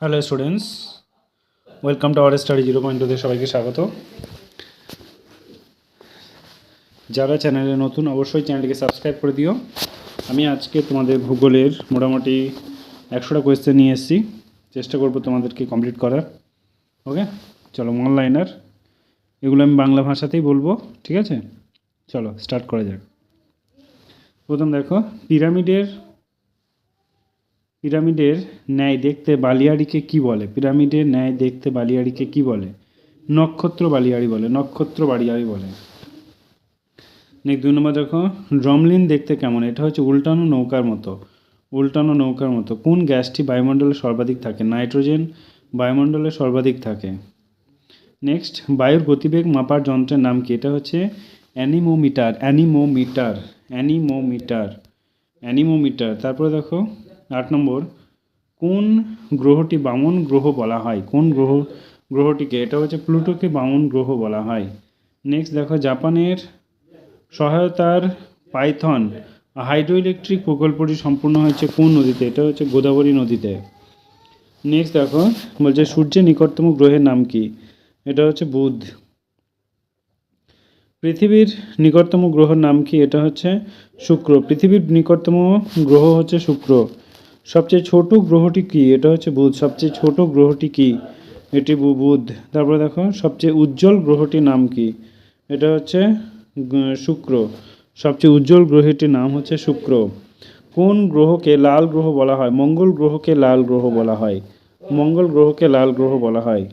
Hello students welcome to our study zero point টুতে সবাইকে স্বাগত। যারা চ্যানেলে নতুন, অবশ্যই চ্যানেলটিকে সাবস্ক্রাইব করে দিও। আমি আজকে তোমাদের ভূগোলের মোটামুটি একশোটা কোয়েশ্চেন নিয়ে এসেছি। চেষ্টা করব তোমাদেরকে কমপ্লিট করার। ওকে চলো অনলাইনার এগুলো আমি বাংলা ভাষাতেই বলব, ঠিক আছে? চলো স্টার্ট করা যাক। প্রথম দেখো পিরামিডের পিরামিডের ন্যায় দেখতে বালিয়াড়িকে কি বলে? পিরামিডের ন্যায় দেখতে বালিয়াড়িকে কি বলে? নক্ষত্র বালিয়াড়ি বলে, নক্ষত্র বালিয়াড়ি বলে। নেক্সট দুই নম্বর দেখো, ড্রমলিন দেখতে কেমন? এটা হচ্ছে উল্টানো নৌকার মতো, উল্টানো নৌকার মতো। কোন গ্যাসটি বায়ুমণ্ডলে সর্বাধিক থাকে? নাইট্রোজেন বায়ুমণ্ডলে সর্বাধিক থাকে। নেক্সট, বায়ুর গতিবেগ মাপার যন্ত্রের নাম কি? এটা হচ্ছে অ্যানিমোমিটার অ্যানিমোমিটার অ্যানিমোমিটার অ্যানিমোমিটার। তারপরে দেখো আট নম্বর, কোন গ্রহটি বামন গ্রহ বলা হয়? কোন গ্রহ গ্রহটিকে? এটা হচ্ছে প্লুটোকে বামন গ্রহ বলা হয়। নেক্সট দেখো, জাপানের সহায়তার পাইথন হাইড্রো ইলেকট্রিক প্রকল্পটি সম্পূর্ণ হয়েছে কোন নদীতে? এটা হচ্ছে গোদাবরী নদীতে। নেক্সট দেখো, বলছে সূর্যের নিকটতম গ্রহের নাম কি? এটা হচ্ছে বুধ। পৃথিবীর নিকটতম গ্রহের নাম কি? এটা হচ্ছে শুক্র। পৃথিবীর নিকটতম গ্রহ হচ্ছে শুক্র। সবচেয়ে ছোট গ্রহটি কি? এটা হচ্ছে বুধ। সবচেয়ে ছোট গ্রহটি কি? এটি বুধ। তারপরে দেখো, সবচেয়ে উজ্জ্বল গ্রহটির নাম কি? এটা হচ্ছে শুক্র। সবচেয়ে উজ্জ্বল গ্রহটির নাম হচ্ছে শুক্র। কোন গ্রহকে লাল গ্রহ বলা হয়? মঙ্গল গ্রহকে লাল গ্রহ বলা হয়। মঙ্গল গ্রহকে লাল গ্রহ বলা হয়।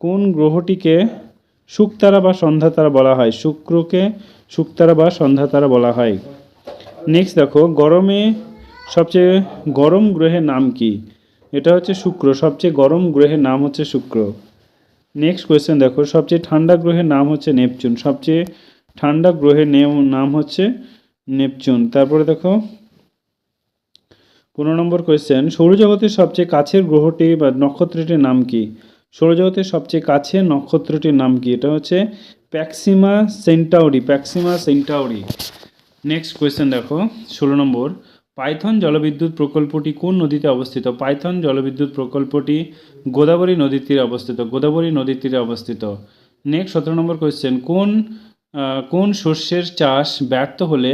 কোন গ্রহটিকে শুকতারা বা সন্ধ্যাতারা বলা হয়? শুক্রকে শুকতারা বা সন্ধ্যাতারা বলা হয়। নেক্সট দেখো, গরমে সবচেয়ে গরম গ্রহের নাম কি? এটা হচ্ছে শুক্র। সবচেয়ে গরম গ্রহের নাম হচ্ছে শুক্র। নেক্সট কোয়েশ্চেন দেখো। সবচেয়ে ঠান্ডা গ্রহের নাম হচ্ছে নেপচুন। সবচেয়ে ঠান্ডা গ্রহের নাম হচ্ছে নেপচুন। তারপরে দেখো, পনেরো নম্বর কোয়েশ্চেন সৌরজগতের সবচেয়ে কাছের গ্রহটি বা নক্ষত্রটির নাম কি? সৌরজগতের সবচেয়ে কাছের নক্ষত্রটির নাম কি? এটা হচ্ছে Proxima Centauri. Proxima Centauri. Next question দেখো। ষোলো নম্বর। পাইথন জলবিদ্যুৎ প্রকল্পটি কোন নদীতে অবস্থিত? পাইথন জলবিদ্যুৎ প্রকল্পটি গোদাবরী নদীর তীরে অবস্থিত। গোদাবরী নদীর তীরে অবস্থিত। নেক্সট সতেরো নম্বর কোয়েশ্চেন কোন কোন শস্যের চাষ ব্যর্থ হলে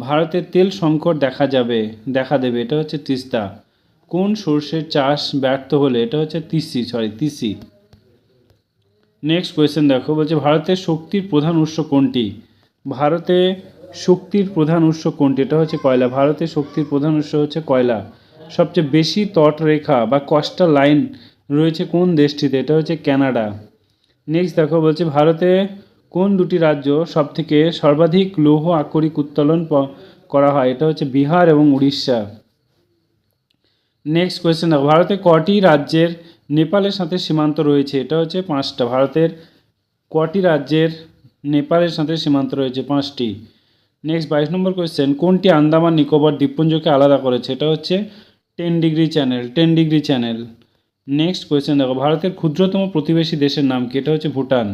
ভারতে তেল সংকট দেখা যাবে, দেখা দেবে? এটা হচ্ছে তিস্তা। কোন সর্ষের চাষ ব্যর্থ হলে, এটা হচ্ছে তিসি সরি তিসি। নেক্সট কোয়েশ্চেন দেখো, বলছে, ভারতের শক্তির প্রধান উৎস কোনটি? ভারতে শক্তির প্রধান উৎস কোনটি? এটা হচ্ছে কয়লা। ভারতের শক্তির প্রধান উৎস হচ্ছে কয়লা। সবচেয়ে বেশি তটরেখা বা কস্টাল লাইন রয়েছে কোন দেশটিতে? এটা হচ্ছে কানাডা নেক্সট দেখো, বলছে ভারতে কোন দুটি রাজ্য সবথেকে সর্বাধিক লৌহ আকরিক উত্তোলন করা হয়? এটা হচ্ছে বিহার এবং উড়িষ্যা। নেক্সট কোয়েশ্চেন দেখো, ভারতে কটি রাজ্যের নেপালের সাথে সীমান্ত রয়েছে? এটা হচ্ছে পাঁচটা। ভারতের কটি রাজ্যের নেপালের সাথে সীমান্ত রয়েছে? পাঁচটি। নেক্সট বাইশ নম্বর কোয়েশ্চেন কোনটি আন্দামান, নিকোবর দ্বীপপুঞ্জকে আলাদা করেছে? এটা হচ্ছে ten degree channel ten degree channel next question দেখো, ভারতের ক্ষুদ্রতম প্রতিবেশী দেশের নাম কি? এটা হচ্ছে ভুটান।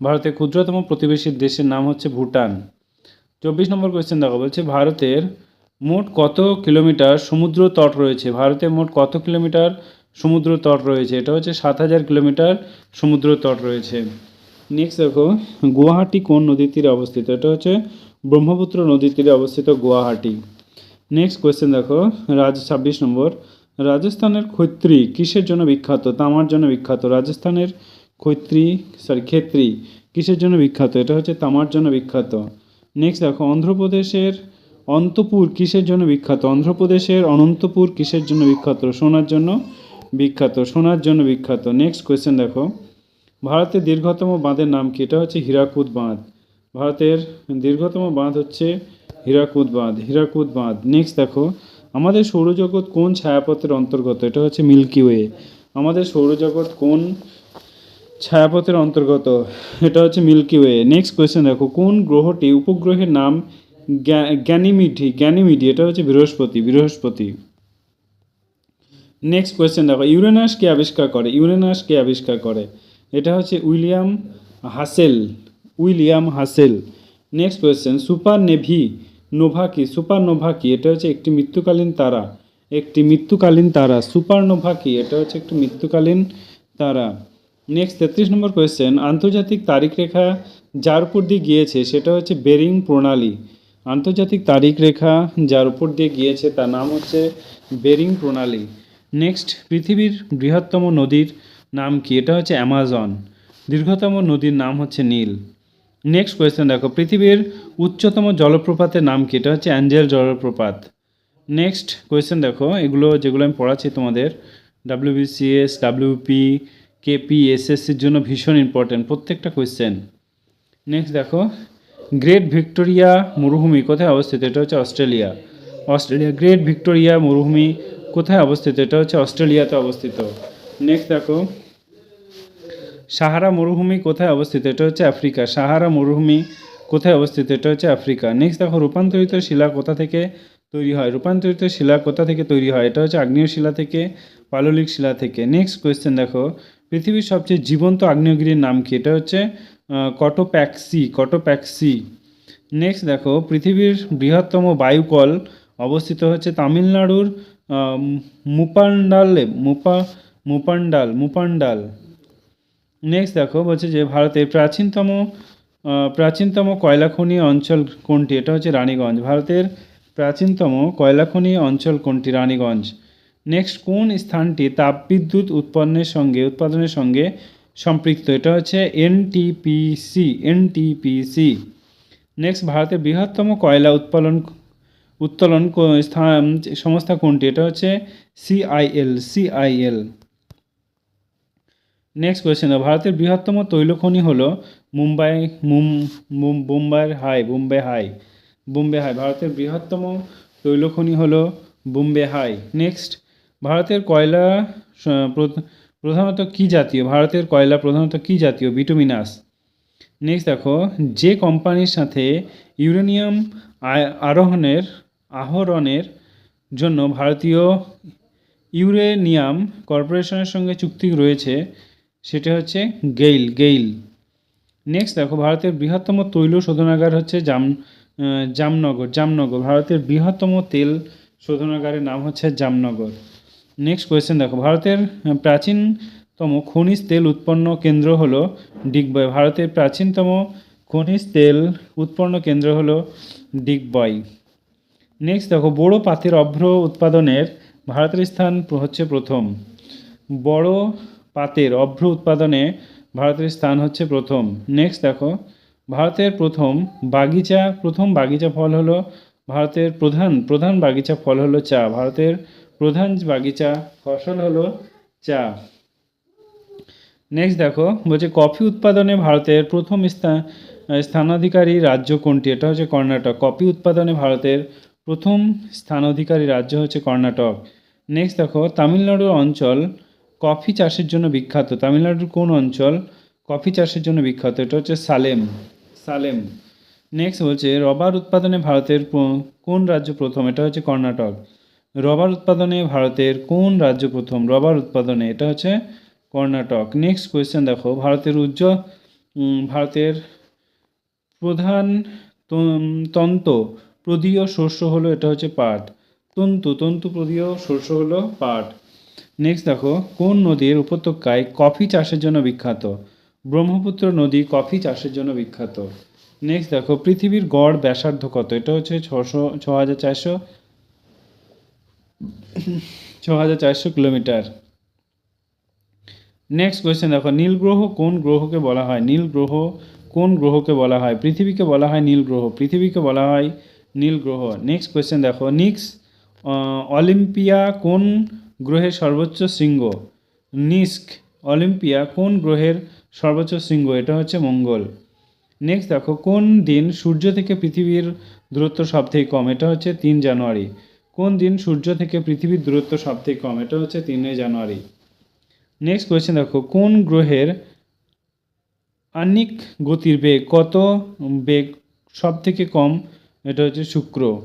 ভারতের ক্ষুদ্রতম প্রতিবেশী দেশের নাম হচ্ছে ভুটান। চব্বিশ নম্বর কোয়েশ্চেন দেখো, বলছে ভারতের মোট কত কিলোমিটার সমুদ্র তট রয়েছে? ভারতের মোট কত কিলোমিটার সমুদ্র তট রয়েছে? এটা হচ্ছে সাত হাজার কিলোমিটার সমুদ্র তট রয়েছে। নেক্সট দেখো, গুয়াহাটি কোন নদীর তীরে অবস্থিত? এটা হচ্ছে ব্রহ্মপুত্র নদীর তীরে অবস্থিত গুয়াহাটি। নেক্সট কোয়েশ্চেন দেখো, রাজ ছাব্বিশ নম্বর। রাজস্থানের খৈত্রী কিসের জন্য বিখ্যাত? তামার জন্য বিখ্যাত। রাজস্থানের খৈত্রী সরি ক্ষেত্রী কিসের জন্য বিখ্যাত? এটা হচ্ছে তামার জন্য বিখ্যাত। নেক্সট দেখো, অন্ধ্রপ্রদেশের অন্তপুর কিসের জন্য বিখ্যাত? অন্ধ্রপ্রদেশের অনন্তপুর কিসের জন্য বিখ্যাত? সোনার জন্য বিখ্যাত, সোনার জন্য বিখ্যাত। নেক্সট কোয়েশ্চেন দেখো, ভারতের দীর্ঘতম বাঁধের নাম কি? এটা হচ্ছে হীরাকুদ বাঁধ। ভারতের দীর্ঘতম বাঁধ হচ্ছে হীরাকুদ বাঁধ। হীরাকুদ বাঁধ। নেক্সট দেখো, আমাদের সৌরজগৎ কোন ছায়াপথের অন্তর্গত? এটা হচ্ছে মিল্কি ওয়ে আমাদের সৌরজগৎ কোন ছায়াপথের অন্তর্গত? এটা হচ্ছে মিল্কি ওয়ে নেক্সট কোয়েশ্চেন দেখো, কোন গ্রহটি উপগ্রহের নাম গ্যানিমিডি গ্যানিমিডি? এটা হচ্ছে বৃহস্পতি বৃহস্পতি। নেক্সট কোয়েশ্চেন দেখো, ইউরেনাস কে আবিষ্কার করে? ইউরেনাস কে আবিষ্কার করে? এটা হচ্ছে William Herschel. William Herschel. Next question super navy nova কি সুপার নোভা কি এটা হচ্ছে একটি মৃত্যুকালীন তারা। একটি মৃত্যুকালীন তারা সুপারনোভা কি এটা হচ্ছে একটি মৃত্যুকালীন তারা। নেক্সট তেত্রিশ নম্বর কোয়েশ্চেন আন্তর্জাতিক তারিখ রেখা যার উপর দিয়ে গিয়েছে, সেটা হচ্ছে বেরিং প্রণালী। আন্তর্জাতিক তারিখ রেখা যার উপর দিয়ে গিয়েছে, তার নাম হচ্ছে বেরিং প্রণালী। নেক্সট পৃথিবীর বৃহত্তম নদীর নাম কি? এটা হচ্ছে অ্যামাজন। দীর্ঘতম নদীর নাম হচ্ছে নীল। নেক্সট কোয়েশ্চেন দেখো, পৃথিবীর উচ্চতম জলপ্রপাতের নাম কি? এটা হচ্ছে অ্যাঞ্জেল জলপ্রপাত। নেক্সট কোয়েশ্চেন দেখো, এগুলো যেগুলো আমি পড়াচ্ছি তোমাদের ডাব্লিউবিসিএস ডাব্লিউপি কেপি এসএসসির জন্য ভীষণ ইম্পর্টেন্ট প্রত্যেকটা কোয়েশ্চেন নেক্সট দেখো গ্রেট ভিক্টোরিয়া মরুভূমি কোথায় অবস্থিত? এটা হচ্ছে অস্ট্রেলিয়া। অস্ট্রেলিয়া গ্রেট ভিক্টোরিয়া মরুভূমি কোথায় অবস্থিত? এটা হচ্ছে অস্ট্রেলিয়াতে অবস্থিত। নেক্সট দেখো সাহারা মরুভূমি কোথায় অবস্থিত? এটা হচ্ছে আফ্রিকা। সাহারা মরুভূমি কোথায় অবস্থিত? এটা হচ্ছে আফ্রিকা। নেক্সট দেখো, রূপান্তরিত শিলা কোথা থেকে তৈরি হয়? রূপান্তরিত শিলা কোথা থেকে তৈরি হয়? এটা হচ্ছে আগ্নেয় শিলা থেকে, পাললিক শিলা থেকে। নেক্সট কোয়েশ্চেন দেখো, পৃথিবীর সবচেয়ে জীবন্ত আগ্নেয়গিরির নাম কি? এটা হচ্ছে কটোপ্যাক্সি কটোপ্যাক্সি। নেক্সট দেখো, পৃথিবীর বৃহত্তম বায়ুকল অবস্থিত হচ্ছে তামিলনাড়ুর মুপান্ডালে, মুপা, মুপান্ডাল মুপান্ডাল। নেক্সট দেখো, বলছে যে ভারতের প্রাচীনতম প্রাচীনতম কয়লা খনি অঞ্চল কোনটি? এটা হচ্ছে রানীগঞ্জ। ভারতের প্রাচীনতম কয়লা খনি অঞ্চল কোনটি? রানীগঞ্জ। নেক্সট কোন স্থানটি তাপবিদ্যুৎ উৎপন্নের সঙ্গে, উৎপাদনের সঙ্গে সম্পৃক্ত? এটা হচ্ছে এনটিপিসি এনটিপিসি নেক্সট ভারতের বৃহত্তম কয়লা উৎপাদন উত্তোলন স্থান, সংস্থা কোনটি? এটা হচ্ছে সিআইএল সিআইএল নেক্সট কোয়েশ্চেন ভারতের বৃহত্তম তৈল খনি হলো মুম্বাই মুম- মুম- High Bombay High Bombay High ভারতের বৃহত্তম তৈল খনি হলো বোম্বে হাই নেক্সট ভারতের কয়লা প্রধানত কি জাতীয় ভারতের কয়লা প্রধানত কি জাতীয় বিটুমিনাস নেক্সট দেখো যে কোম্পানির সাথে ইউরেনিয়াম আরোহণের আহরণের জন্য ভারতীয় ইউরেনিয়াম কর্পোরেশনের সঙ্গে চুক্তি রয়েছে সেটা হচ্ছে গেইল গেইল। নেক্সট দেখো, ভারতের বৃহত্তম তৈল শোধনাগার হচ্ছে জাম জামনগর জামনগর। ভারতের বৃহত্তম তেল শোধনাগারের নাম হচ্ছে জামনগর। নেক্সট কোয়েশ্চেন দেখো, ভারতের প্রাচীনতম খনিজ তেল উৎপন্ন কেন্দ্র হলো ডিগবয়। ভারতের প্রাচীনতম খনিজ তেল উৎপন্ন কেন্দ্র হলো ডিগবয়। নেক্সট দেখো, বড় পাতের অভ্র উৎপাদনের ভারতের স্থান হচ্ছে প্রথম। বড় পাতের অভ্র উৎপাদনে ভারতের স্থান হচ্ছে প্রথম। নেক্সট দেখো। ভারতের প্রথম বাগিচা প্রথম বাগিচা ফল হলো ভারতের প্রধান প্রধান বাগিচা ফল হলো চা। ভারতের প্রধান বাগিচা ফসল হলো চা। নেক্সট দেখো, বলছে কফি উৎপাদনে ভারতের প্রথম স্থান স্থানাধিকারী রাজ্য কোনটি? এটা হচ্ছে কর্ণাটক। কফি উৎপাদনে ভারতের প্রথম স্থানাধিকারী রাজ্য হচ্ছে কর্ণাটক। নেক্সট দেখো, তামিলনাড়ুর অঞ্চল কফি চাষের জন্য বিখ্যাত। তামিলনাড়ুর কোন অঞ্চল কফি চাষের জন্য বিখ্যাত? এটা হচ্ছে সালেম। সালেম। নেক্সট বলছে, রবার উৎপাদনে ভারতের কোন রাজ্য প্রথম? এটা হচ্ছে কর্ণাটক। রবার উৎপাদনে ভারতের কোন রাজ্য প্রথম? রবার উৎপাদনে, এটা হচ্ছে কর্ণাটক। নেক্সট কোয়েশ্চেন দেখো, ভারতের উজ্জ্বল ভারতের প্রধান তন- তন্তু প্রদীয় শস্য হলো, এটা হচ্ছে পাট। তন্তু তন্তু প্রদীয় শস্য হলো পাট। নেক্সট দেখো, কোন নদীর উপত্যকায় কফি চাষের জন্য বিখ্যাত? ব্রহ্মপুত্র নদী কফি চাষের জন্য বিখ্যাত। নেক্সট দেখো, পৃথিবীর গড় ব্যাসার্ধ কত? এটা হচ্ছে ছশো ছ হাজার চারশো ছ হাজার চারশো কিলোমিটার। নেক্সট কোয়েশ্চেন দেখো, নীল গ্রহ কোন গ্রহকে বলা হয়? নীল গ্রহ কোন গ্রহকে বলা হয়? পৃথিবীকে বলা হয় নীল গ্রহ। পৃথিবীকে বলা হয় নীল গ্রহ। নেক্সট কোয়েশ্চেন দেখো নিক্স অলিম্পিয়া কোন গ্রহের সর্বোচ্চ শৃঙ্গ। নিস্ক, অলিম্পিয়া, কোন গ্রহের সর্বোচ্চ শৃঙ্গ? এটা হচ্ছে মঙ্গল। নেক্সট দেখো, কোন দিন সূর্য থেকে পৃথিবীর দূরত্ব সবথেকে কম? এটা হচ্ছে তিন জানুয়ারি। কোন দিন সূর্য থেকে পৃথিবীর দূরত্ব সবথেকে কম? এটা হচ্ছে তিনই জানুয়ারি। নেক্সট কোয়েশ্চেন দেখো, কোন গ্রহের আনিক গতির বেগ কত বেগ সব থেকে কম? এটা হচ্ছে শুক্র।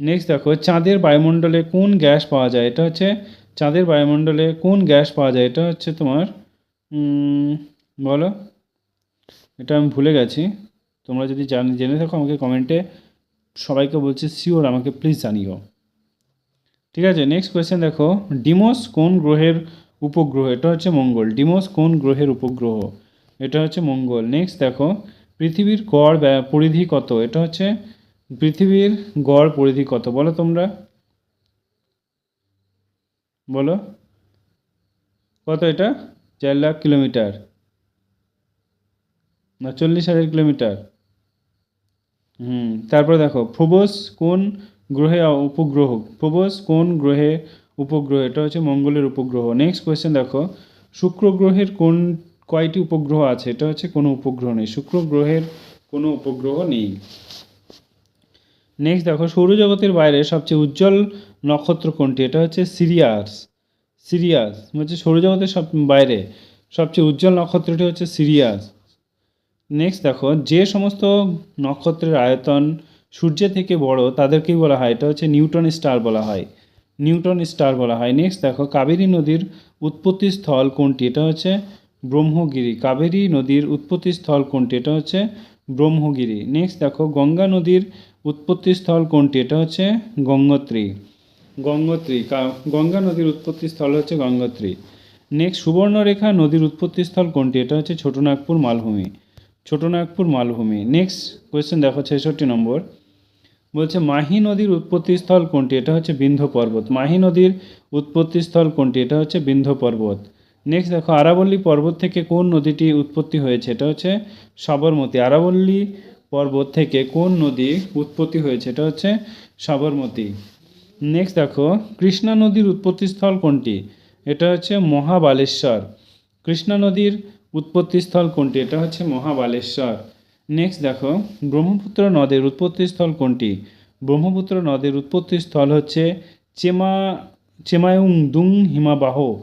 নেক্সট দেখো, চাঁদের বায়ুমণ্ডলে কোন গ্যাস পাওয়া যায়? এটা হচ্ছে চাঁদের বায়ুমণ্ডলে কোন গ্যাস পাওয়া যায়? এটা হচ্ছে তোমার বলো। এটা আমি ভুলে গেছি। তোমরা যদি জান, জেনে থাকো আমাকে কমেন্টে সবাইকে বলছি শিওর আমাকে প্লিজ জানিও। ঠিক আছে নেক্সট কোয়েশ্চেন দেখো। ডিমোস কোন গ্রহের উপগ্রহ? এটা হচ্ছে মঙ্গল। ডিমোস কোন গ্রহের উপগ্রহ? এটা হচ্ছে মঙ্গল। নেক্সট দেখো, পৃথিবীর গড় পরিধি কত? এটা হচ্ছে পৃথিবীর গড় পরিধি কত? বলো তোমরা। বলো। কত এটা? চার লাখ কিলোমিটার। না, চল্লিশ হাজার কিলোমিটার। হুম, তারপরে দেখো, ফোবস কোন গ্রহে উপগ্রহ? ফোবস কোন গ্রহে উপগ্রহ? এটা হচ্ছে মঙ্গলের উপগ্রহ। নেক্সট কোয়েশ্চেন দেখো, শুক্র গ্রহের কোন, কয়টি উপগ্রহ আছে? এটা হচ্ছে কোনো উপগ্রহ নেই। শুক্র গ্রহের কোনো উপগ্রহ নেই। নেক্সট দেখো, সৌরজগতের বাইরে সবচেয়ে উজ্জ্বল নক্ষত্র কোনটি? এটা হচ্ছে সিরিয়াস। সিরিয়াস হচ্ছে সৌরজগতের সব বাইরে। সবচেয়ে উজ্জ্বল নক্ষত্রটি হচ্ছে সিরিয়াস। নেক্সট দেখো, যে সমস্ত নক্ষত্রের আয়তন সূর্যের থেকে বড় তাদেরকেই বলা হয়। এটা হচ্ছে নিউটন স্টার বলা হয়। নিউটন স্টার বলা হয়। নেক্সট দেখো, কাবেরী নদীর উৎপত্তি স্থল কোনটি? এটা হচ্ছে ব্রহ্মগিরি। কাবেরী নদীর উৎপত্তি স্থল কোনটি? এটা হচ্ছে ব্রহ্মগিরি। নেক্সট দেখো, গঙ্গা নদীর উৎপত্তি স্থল কোনটি? এটা হচ্ছে গঙ্গোত্রী। গঙ্গোত্রী গঙ্গা নদীর উৎপত্তি স্থল হচ্ছে গঙ্গোত্রী। নেক্সট সুবর্ণরেখা নদীর উৎপত্তি স্থল কোনটি? এটা হচ্ছে ছোটনাগপুর মালভূমি। ছোটনাগপুর মালভূমি। নেক্সট কোয়েশ্চেন দেখো, ছেষট্টি নম্বর। বলছে, মাহি নদীর উৎপত্তিস্থল কোনটি? এটা হচ্ছে বিন্ধ পর্বত। মাহি নদীর উৎপত্তিস্থল কোনটি? এটা হচ্ছে বিন্ধ পর্বত। নেক্সট দেখো, আরাবল্লী পর্বত থেকে কোন নদীটি উৎপত্তি হয়েছে? এটা হচ্ছে সবরমতী। আরাবল্লী পর্বত থেকে কোন নদী উৎপত্তি হয়েছে? এটা হচ্ছে সাবরমতী। নেক্সট দেখো, কৃষ্ণা নদীর উৎপত্তিস্থল কোনটি? এটা হচ্ছে মহাবালেশ্বর। কৃষ্ণা নদীর উৎপত্তিস্থল কোনটি? এটা হচ্ছে মহাবালেশ্বর। নেক্সট দেখো, ব্রহ্মপুত্র নদের উৎপত্তিস্থল কোনটি? ব্রহ্মপুত্র নদের উৎপত্তিস্থল হচ্ছে চেমা, চেমায়ুংদুং হিমাবাহ।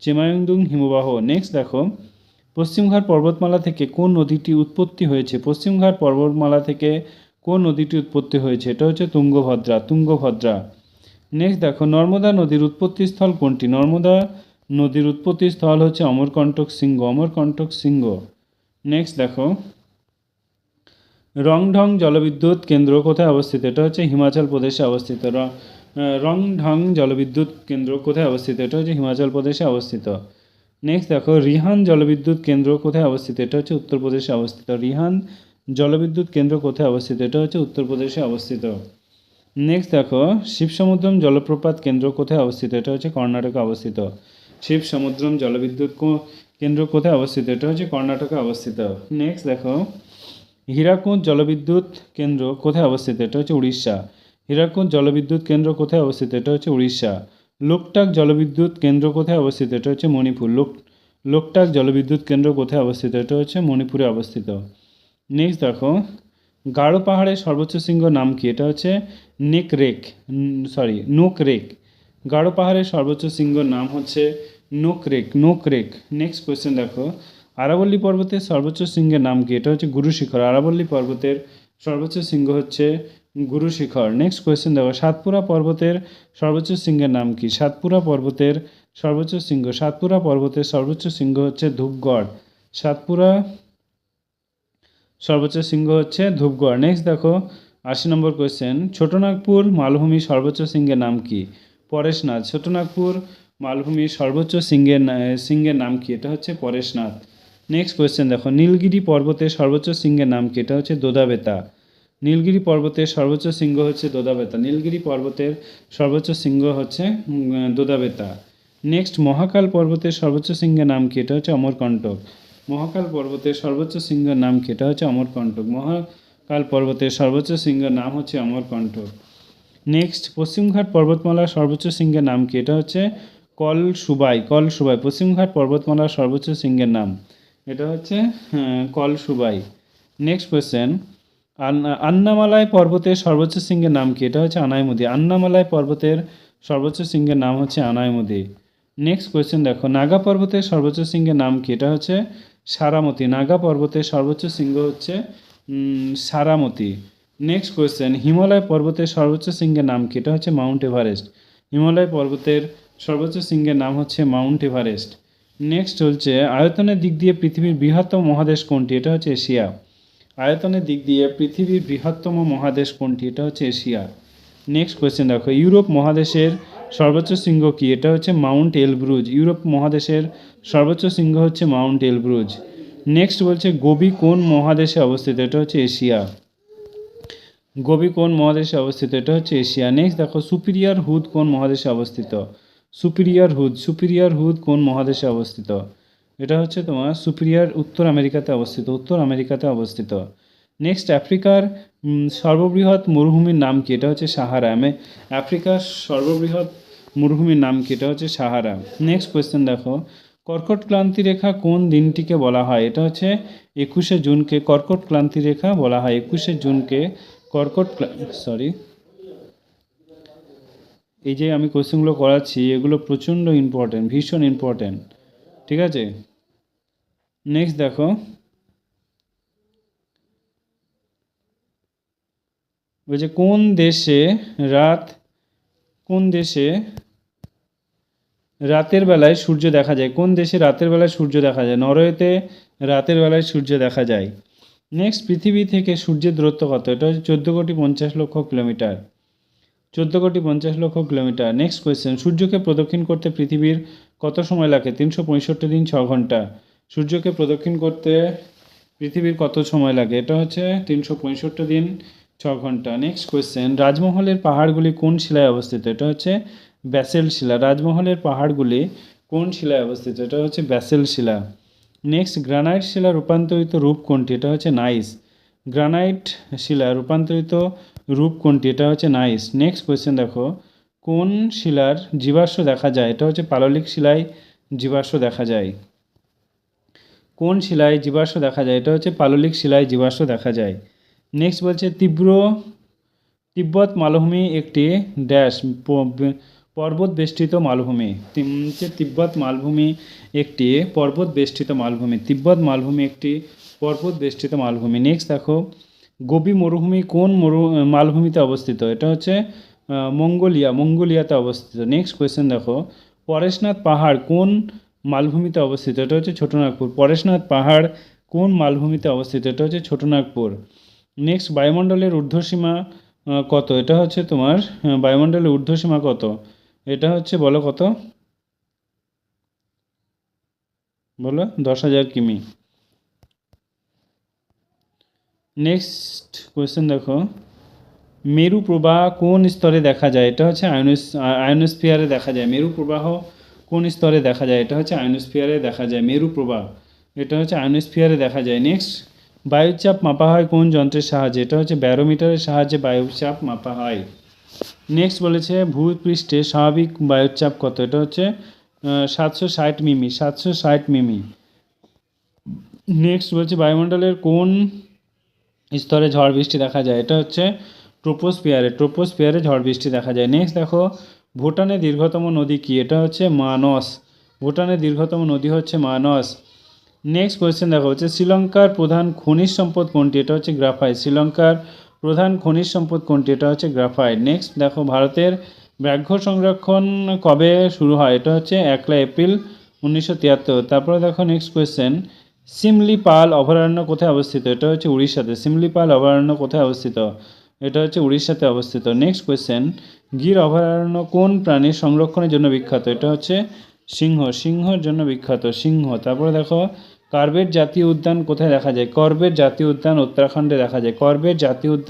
চেমায়ুংদুং হিমবাহ। নেক্সট দেখো পশ্চিমঘাট পর্বতমালা থেকে কোন নদীটি উৎপত্তি হয়েছে? পশ্চিমঘাট পর্বতমালা থেকে কোন নদীটি উৎপত্তি হয়েছে? এটা হচ্ছে তুঙ্গভদ্রা তুঙ্গভদ্রা। নেক্সট দেখো, নর্মদা নদীর উৎপত্তিস্থল কোনটি? নর্মদা নদীর উৎপত্তিস্থল হচ্ছে অমরকণ্টক সিংহ অমরকণ্টক সিংহ। নেক্সট দেখো, রংঢং জলবিদ্যুৎ কেন্দ্র কোথায় অবস্থিত? এটা হচ্ছে হিমাচল প্রদেশে অবস্থিত। রংঢং জলবিদ্যুৎ কেন্দ্র কোথায় অবস্থিত? এটা হচ্ছে হিমাচল প্রদেশে অবস্থিত। নেক্সট দেখো রিহান জলবিদ্যুৎ কেন্দ্র কোথায় অবস্থিত? এটা হচ্ছে উত্তরপ্রদেশে অবস্থিত। রিহান জলবিদ্যুৎ কেন্দ্র কোথায় অবস্থিত? এটা হচ্ছে উত্তরপ্রদেশে অবস্থিত। নেক্সট দেখো, শিবসমুদ্রম জলপ্রপাত কেন্দ্র কোথায় অবস্থিত? এটা হচ্ছে কর্ণাটকে অবস্থিত। শিব সমুদ্রম জলবিদ্যুৎ কেন্দ্র কোথায় অবস্থিত? এটা হচ্ছে কর্ণাটকে অবস্থিত। নেক্সট দেখো, হীরাকুদ জলবিদ্যুৎ কেন্দ্র কোথায় অবস্থিত? এটা হচ্ছে উড়িষ্যা। হীরাকুদ জলবিদ্যুৎ কেন্দ্র কোথায় অবস্থিত? এটা হচ্ছে উড়িষ্যা। লোকটাক জলবিদ্যুৎ কেন্দ্র কোথায় অবস্থিত? এটা হচ্ছে মণিপুর। লোক, লোকটাক জলবিদ্যুৎ কেন্দ্র কোথায় অবস্থিত? এটা হচ্ছে মণিপুরে অবস্থিত। নেক্সট দেখো, গাঢ় পাহাড়ের সর্বোচ্চ শৃঙ্গ নাম কি? এটা হচ্ছে Nokrek sorry Nokrek Garo পাহাড়ের সর্বোচ্চ শৃঙ্গ নাম হচ্ছে Nokrek Nokrek next question দেখো, আরাবল্লী পর্বতের সর্বোচ্চ শৃঙ্গের নাম কি? এটা হচ্ছে গুরুশিখর। আরাবল্লী পর্বতের সর্বোচ্চ শৃঙ্গ হচ্ছে গুরু শিখর। নেক্সট কোয়েশ্চেন দেখো, সাতপুরা পর্বতের সর্বোচ্চ শৃঙ্গের নাম কি? সাতপুরা পর্বতের সর্বোচ্চ শৃঙ্গ, সাতপুরা পর্বতের সর্বোচ্চ শৃঙ্গ হচ্ছে ধূপগড়। সাতপুরা সর্বোচ্চ শৃঙ্গ হচ্ছে ধূপগড়। নেক্সট দেখো, আশি নম্বর কোয়েশ্চেন ছোটনাগপুর মালভূমি সর্বোচ্চ শৃঙ্গের নাম কি? পরেশনাথ, ছোটনাগপুর মালভূমির সর্বোচ্চ না- শৃঙ্গের নাম কি? এটা হচ্ছে পরেশনাথ। নেক্সট কোয়েশ্চেন দেখো, নীলগিরি পর্বতের সর্বোচ্চ শৃঙ্গের নাম কি? এটা হচ্ছে দোদাবেতা। নীলগিরি পর্বতের সর্বোচ্চ শৃঙ্গ হচ্ছে দোদাবেতা। নীলগিরি পর্বতের সর্বোচ্চ শৃঙ্গ হচ্ছে দোদাবেতা। নেক্সট মহাকাল পর্বতের সর্বোচ্চ শৃঙ্গের নাম কি? এটা হচ্ছে অমরকণ্টক। মহাকাল পর্বতের সর্বোচ্চ শৃঙ্গের নাম কি? এটা হচ্ছে অমরকণ্টক। মহাকাল পর্বতের সর্বোচ্চ শৃঙ্গের নাম হচ্ছে অমরকণ্টক। নেক্সট পশ্চিমঘাট পর্বতমালার সর্বোচ্চ শৃঙ্গের নাম কি? এটা হচ্ছে কল সুবাই কল সুবাই পশ্চিমঘাট পর্বতমালার সর্বোচ্চ শৃঙ্গের নাম। এটা হচ্ছে কল সুবাই নেক্সট কোয়েশ্চেন আন্নামালায় পর্বতের সর্বোচ্চ শৃঙ্গের নাম কি? এটা হচ্ছে আনাইমুদি। আন্নামালায় পর্বতের সর্বোচ্চ শৃঙ্গের নাম হচ্ছে আনাইমুদি। নেক্সট কোয়েশ্চেন দেখো। নাগা পর্বতের সর্বোচ্চ শৃঙ্গের নাম কি? এটা হচ্ছে সারামতি। নাগা পর্বতের সর্বোচ্চ শৃঙ্গ হচ্ছে সারামতি। নেক্সট কোয়েশ্চেন হিমালয় পর্বতের সর্বোচ্চ শৃঙ্গের নাম কি? এটা হচ্ছে মাউন্ট এভারেস্ট। হিমালয় পর্বতের সর্বোচ্চ শৃঙ্গের নাম হচ্ছে মাউন্ট এভারেস্ট। নেক্সট চলছে। আয়তনের দিক দিয়ে পৃথিবীর বৃহত্তম মহাদেশ কোনটি? এটা হচ্ছে এশিয়া। আয়তনের দিক দিয়ে পৃথিবীর বৃহত্তম মহাদেশ কোনটি? এটা হচ্ছে এশিয়া। নেক্সট কোয়েশ্চেন দেখো, ইউরোপ মহাদেশের সর্বোচ্চ শৃঙ্গ কি? এটা হচ্ছে মাউন্ট এলব্রুজ। ইউরোপ মহাদেশের সর্বোচ্চ শৃঙ্গ হচ্ছে মাউন্ট এলব্রুজ। নেক্সট বলছে, গোবি কোন মহাদেশে অবস্থিত? এটা হচ্ছে এশিয়া। গোবি কোন মহাদেশে অবস্থিত? এটা হচ্ছে এশিয়া। নেক্সট দেখো, সুপিরিয়ার হুদ কোন মহাদেশে অবস্থিত? সুপিরিয়ার হুদ সুপিরিয়ার হুদ কোন মহাদেশে অবস্থিত? এটা হচ্ছে তোমার সুপিরিয়ার উত্তর আমেরিকাতে অবস্থিত, উত্তর আমেরিকাতে অবস্থিত। নেক্সট আফ্রিকার সর্ববৃহৎ মরুভূমির নাম কি? এটা হচ্ছে সাহারা। আমি আফ্রিকার সর্ববৃহৎ মরুভূমির নাম কি? এটা হচ্ছে সাহারা। নেক্সট কোয়েশ্চেন দেখো। কর্কট ক্লান্তি রেখা কোন দিনটিকে বলা হয়? এটা হচ্ছে একুশে জুনকে কর্কট ক্লান্তি রেখা বলা হয়। একুশে জুনকে কর্কট সরি এই যে আমি কোশ্চেনগুলো করাচ্ছি, এগুলো প্রচণ্ড ইম্পর্ট্যান্ট ভীষণ ইম্পর্ট্যান্ট ঠিক আছে? নেক্সট দেখো। বলছে, কোন দেশে রাত, কোন দেশে রাতের বেলায় সূর্য দেখা যায়? কোন দেশে রাতের বেলায় সূর্য দেখা যায়? নরওয়েতে রাতের বেলায় সূর্য দেখা যায়। নেক্সট পৃথিবী থেকে সূর্যের দূরত্ব কত? এটা হচ্ছে চোদ্দ কোটি পঞ্চাশ লক্ষ কিলোমিটার। চোদ্দ কোটি পঞ্চাশ লক্ষ কিলোমিটার। নেক্সট কোয়েশ্চেন সূর্যকে প্রদক্ষিণ করতে পৃথিবীর কত সময় লাগে? তিনশো পঁয়ষট্টি দিন, ছ ঘণ্টা। সূর্যকে প্রদক্ষিণ করতে পৃথিবীর কত সময় লাগে? এটা হচ্ছে তিনশো পঁয়ষট্টি দিন, ছ ঘণ্টা। নেক্সট কোয়েশ্চেন রাজমহলের পাহাড়গুলি কোন শিলায় অবস্থিত? এটা হচ্ছে ব্যাসেল শিলা। রাজমহলের পাহাড়গুলি কোন শিলায় অবস্থিত? এটা হচ্ছে ব্যাসেল শিলা। নেক্সট গ্রানাইট শিলা রূপান্তরিত রূপ কোনটি? এটা হচ্ছে নাইস। গ্রানাইট শিলা রূপান্তরিত রূপ কোনটি? এটা হচ্ছে নাইস। নেক্সট কোয়েশ্চেন দেখো। কোন শিলার জীবাশ্ম দেখা যায়? এটা হচ্ছে পাললিক শিলায় জীবাশ্ম দেখা যায়। কোন শিলায় জীবাশ্ম দেখা যায়? এটা হচ্ছে পাললিক শিলায় জীবাশ্ম দেখা যায়। নেক্সট বলছে, তীব্র তিব্বত মালভূমি একটি ড্যাশ পর্বত বেষ্টিত মালভূমি। হচ্ছে তিব্বত মালভূমি একটি পর্বত বেষ্টিত মালভূমি। তিব্বত মালভূমি একটি পর্বত বেষ্টিত মালভূমি। নেক্সট দেখো। গোবি মরুভূমি কোন মরু মালভূমিতে অবস্থিত? এটা হচ্ছে মঙ্গোলিয়া, মঙ্গোলিয়াতে অবস্থিত। নেক্সট কোয়েশ্চেন দেখো। পরেশনাথ পাহাড় কোন মালভূমিতে অবস্থিত? এটা হচ্ছে ছোটনাগপুর। পরেশনাথ পাহাড় কোন মালভূমিতে অবস্থিত? এটা হচ্ছে ছোটনাগপুর। নেক্সট বায়ুমণ্ডলের ঊর্ধ্বসীমা কত? এটা হচ্ছে তোমার বায়ুমণ্ডলের ঊর্ধ্বসীমা কত? এটা হচ্ছে বলো কত? বলো, দশ হাজার কিমি। নেক্সট কোয়েশ্চেন দেখো। মেরু প্রবাহ কোন স্তরে দেখা যায়? এটা হচ্ছে আয়নোস, আয়নোস্ফিয়ারে দেখা যায়। মেরু প্রবাহ কোন স্তরে দেখা যায়? এটা হচ্ছে আয়নোস্ফিয়ারে দেখা যায়। মেরু প্রবাহ, এটা হচ্ছে আয়নোস্ফিয়ারে দেখা যায়। নেক্সট বায়ুচাপ মাপা হয় কোন যন্ত্রের সাহায্যে? এটা হচ্ছে ব্যারোমিটারের সাহায্যে বায়ুচাপ মাপা হয়। নেক্সট বলেছে ভূপৃষ্ঠে স্বাভাবিক বায়ুচাপ কত? এটা হচ্ছে সাতশো ষাট মিমি, সাতশো ষাট মিমি। নেক্সট বলছে, বায়ুমণ্ডলের কোন স্তরে ঝড় বৃষ্টি দেখা যায়। এটা হচ্ছে ট্রোপোস্ফিয়ারে। ট্রোপোস্ফিয়ারে ঝড় বৃষ্টি দেখা যায়। নেক্সট দেখো ভুটানের দীর্ঘতম নদী কি? এটা হচ্ছে মানস। ভুটানের দীর্ঘতম নদী হচ্ছে মানস। নেক্সট কোয়েশ্চেন দেখো, হচ্ছে শ্রীলঙ্কার প্রধান খনিজ সম্পদ কোনটি? এটা হচ্ছে গ্রাফাইট। শ্রীলঙ্কার প্রধান খনিজ সম্পদ কোনটি? এটা হচ্ছে গ্রাফাইট। নেক্সট দেখো, ভারতের ব্যাঘ্র সংরক্ষণ কবে শুরু হয়? এটা হচ্ছে একলা এপ্রিল উনিশশো তিয়াত্তর। তারপরে দেখো নেক্সট কোয়েশ্চেন সিমলিপাল অভয়ারণ্য কোথায় অবস্থিত? এটা হচ্ছে উড়িষ্যাতে। সিমলিপাল অভয়ারণ্য কোথায় অবস্থিত? এটা হচ্ছে উড়িষ্যাতে অবস্থিত। নেক্সট কোয়েশ্চেন গির অভয়ারণ্য কোন প্রাণীর সংরক্ষণের জন্য বিখ্যাত? এটা হচ্ছে সিংহ। সিংহর জন্য বিখ্যাত। সিংহ। তারপরে দেখো, কার্বেট জাতীয় উদ্যান কোথায় দেখা যায়? করবেট জাতীয় উদ্যান উত্তরাখণ্ডে দেখা যায়। করবেট জাতীয় উদ্যান